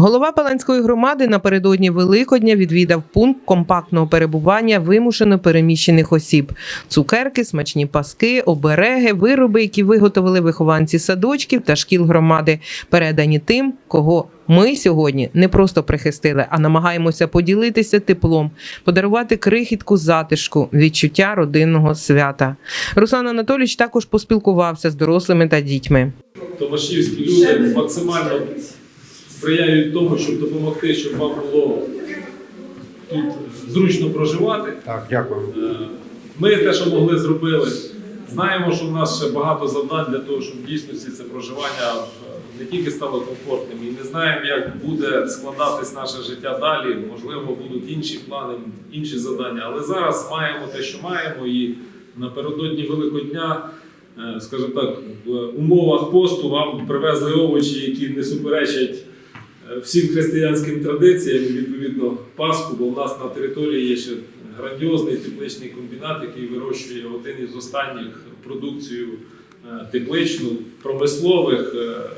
Голова Паланської громади напередодні Великодня відвідав пункт компактного перебування вимушено переміщених осіб: цукерки, смачні паски, обереги, вироби, які виготовили вихованці садочків та шкіл громади, передані тим, кого ми сьогодні не просто прихистили, а намагаємося поділитися теплом, подарувати крихітку затишку, відчуття родинного свята. Руслан Анатолійович також поспілкувався з дорослими та дітьми. Томашівські люди максимально сприяють тому, щоб допомогти, щоб вам було тут зручно проживати. Так, дякую. Е, Ми те, що могли, зробили. Знаємо, що в нас ще багато завдань для того, щоб в дійсності це проживання не тільки стало комфортним, і не знаємо, як буде складатись наше життя далі. Можливо, будуть інші плани, інші завдання. Але зараз маємо те, що маємо, і напередодні Великодня, е, скажімо так, в умовах посту вам привезли овочі, які не суперечать всім християнським традиціям, відповідно, Пасху, бо в нас на території є ще грандіозний тепличний комбінат, який вирощує один із останніх продукцію е, тепличну в промислових е,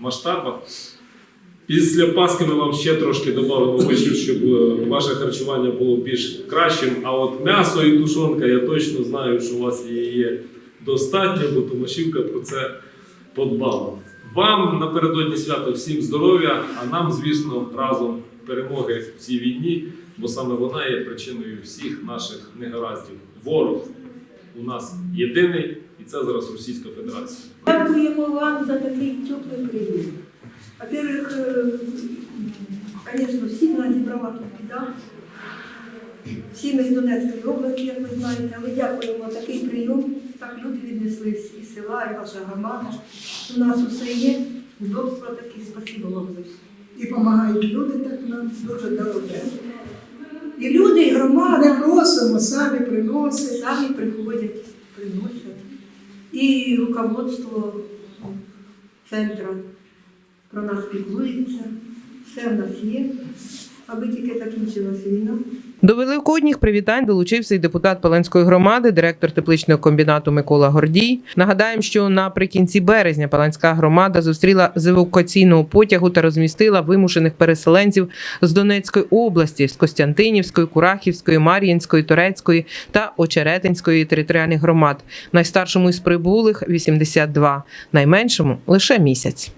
масштабах. Після Пасхи ми вам ще трошки додамо овочів, щоб е, ваше харчування було більш кращим. А от м'ясо і тушонка, я точно знаю, що у вас її є достатньо, бо Томашівка про це подбала. Вам напередодні свята всім здоров'я, а нам, звісно, разом перемоги в цій війні, бо саме вона є причиною всіх наших негараздів. Ворог у нас єдиний, і це зараз Російська Федерація. Дякуємо вам за такий теплий прийом. Во-первых, звісно, всіх нас зібрала тут біда. Всі ми з Донецької області, як ви знаєте, але дякуємо за такий прийом. Так люди віднеслись і села, і ваша громада. У нас усе є, удобства такі, спасибо вам за все. І допомагають люди так нам дуже добре. І люди, і Не громада просимо, самі приносять. самі приходять, приносять. І руководство центру про нас піклується. Все в нас є, аби тільки закінчилася війна. Великодніх привітань долучився й депутат Паланської громади, директор тепличного комбінату Микола Гордій. Нагадаємо, що наприкінці березня Паланська громада зустріла з евакуаційного потягу та розмістила вимушених переселенців з Донецької області, з Костянтинівської, Курахівської, Мар'їнської, Турецької та Очеретинської територіальних громад. Найстаршому із прибулих 82, найменшому лише місяць.